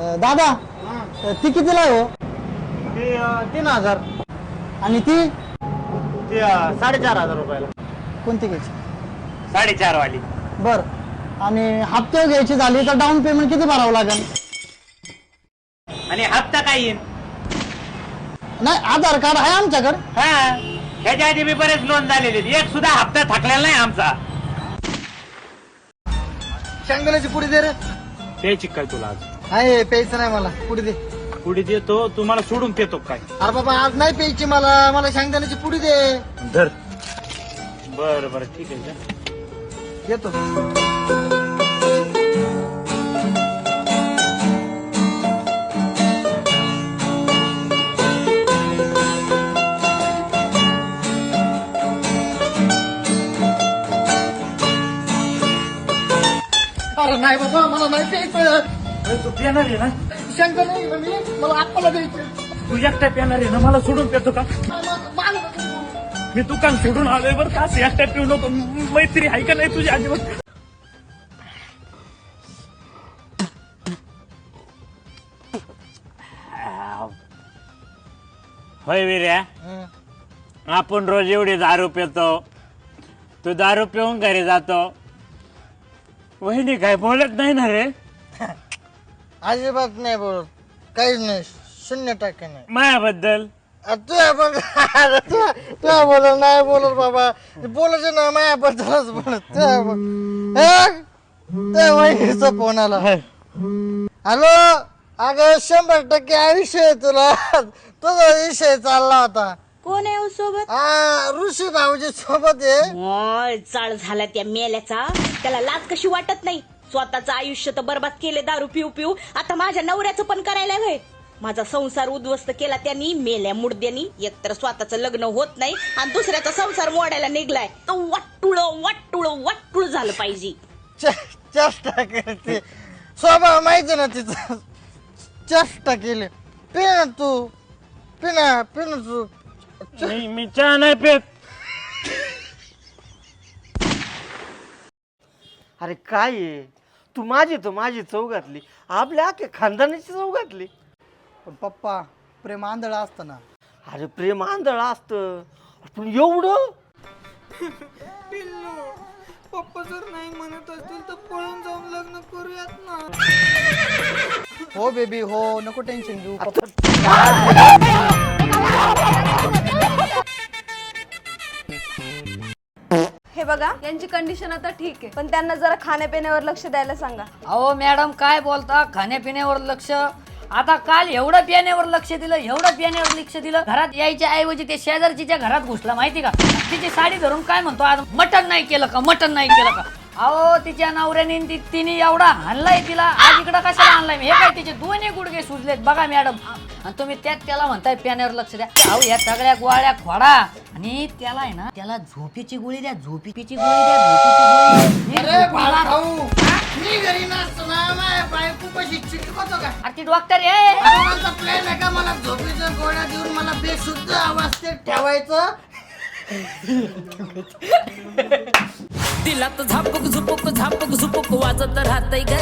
अं, दादा ती कितीला आहे हो? ते अं, तीन हजार. आणि ती? ते अं, साडेचार हजार रुपयाला. कोणती घ्यायची? साडेचार वाली बर. आणि हप्ते घ्यायची झाली तर डाऊन पेमेंट किती भरावं लागेल? आणि हप्ता काय येईल नाही आधार कार्ड आहे आमच्याकडे. हा. ह्याच्या आधी मी बरेच लोन झालेले आहेत. एक सुद्धा हप्ता थकलेला नाही आमचा. शेंगदाण्याची पुडी दे रे. प्यायची काय तुला आज आहे प्यायचं नाही मला. पुडी दे. पुढे देतो तुम्हाला सोडून पेतो काय? अरे बाबा आज नाही प्यायची मला. मला शेंगदाण्याची पुडी दे. धर. बर बर ठीक आहे जा. येतो. अरे नाही बाबा मला नाही प्यायचं. तू पेणार आहे ना? शेंगदाणे नाही मी? मला आत्ताला द्यायचं तू एकटा पेणार आहे ना? मला सोडून पेतो का? मला- मी दुकान सोडून आलोय बरं का? असं एकटा पिऊ नको. म- मैत्री आहे का नाही तुझी अजिबात होय विर्या. आपण रोज एवढी दारू पितो. तू दारू पिऊन घरी जातो. वहिनी काय बोलत नाही ना रे? अजिबात नाही बोलत. काहीच नाही. शून्य टक्के नाही. मायाबद्दल? तुझ्या तुझ्या बोलत नाही बोलत बाबा. बोलायचं ना माझ्याबद्दलच बोलत. हे, त्या वहिनीचा फोन आला. हॅलो? अगं शंभर टक्के आयुष्य आहे तुला. तुझा विषय चालला होता. कोण आहे हो सोबत? हा ऋषी भाऊजी सोबत आहे. ओय, चाळ झाला त्या मेल्याचा. त्याला लाज कशी वाटत नाही? स्वतःचं आयुष्य तर बर्बाद केले दारू पिऊ पिऊ. आता माझ्या नवऱ्याचं पण करायला हवंय माझा संसार उद्ध्वस्त केला त्यांनी मेल्या मुडद्यांनी. एकतर स्वतःचं लग्न होत नाही आणि दुसऱ्याचा संसार मोडायला निघलाय. तो वाटुळ वाटुळ वाटुळ झालं पाहिजे. चेष्टा करते स्वभाव माहिती ना तिचा. चेष्टा केली. पिना तू. पिना पिना तू. मी मी चहा नाही पेत. अरे काय आहे तू माझी तर माझी चौघातली आपल्या अख्ख्या खानदानाची चौघातली पण पप्पा प्रेम आंधळा असतं ना. अरे प्रेम आंधळ असतं. पण एवढं? पप्पा जर नाही म्हणत असतील तर पळून जाऊन लग्न करूयात ना. हो बेबी हो नको टेन्शन घेऊ पप्पा. बघा यांची कंडिशन आता ठीक आहे. पण त्यांना जरा खाण्यापिण्यावर लक्ष द्यायला सांगा. अहो मॅडम काय बोलता? खाण्यापिण्यावर लक्ष? आता काल एवढं पिण्यावर लक्ष दिलं एवढं पिण्यावर लक्ष दिलं. घरात यायच्या ऐवजी ते शेजारचीच्या घरात घुसला माहिती का? तिची साडी धरून काय म्हणतो आज? मटन नाही केलं का? मटन नाही केलं का? अहो तिच्या नवऱ्याने ति- तिने एवढा हाणलाय तिला. आज इकडं कशाला आणलाय हे काय तिचे दोन्ही गुडघे सुजलेत बघा मॅडम. आणि तुम्ही त्यात त्याला म्हणताय प्याण्यावर लक्ष द्या. अहो या सगळ्या गोळ्या खोडा. आणि त्याला आहे ना त्याला झोपेची गोळी द्या झोपेची गोळी द्या झोपेची गोळी अरे द्या. बाळा भाऊ मी घरी नसतो ना माझ्या बायको कशी चिटकवतो का? अरे ती डॉक्टर आहे. माझा प्लॅन आहे का मला झोपेच्या गोळ्या देऊन मला बेशुद्ध अवस्थेत ठेवायचं? दिलात झापक झुपक झापक झुपक वाजत राहतय ग.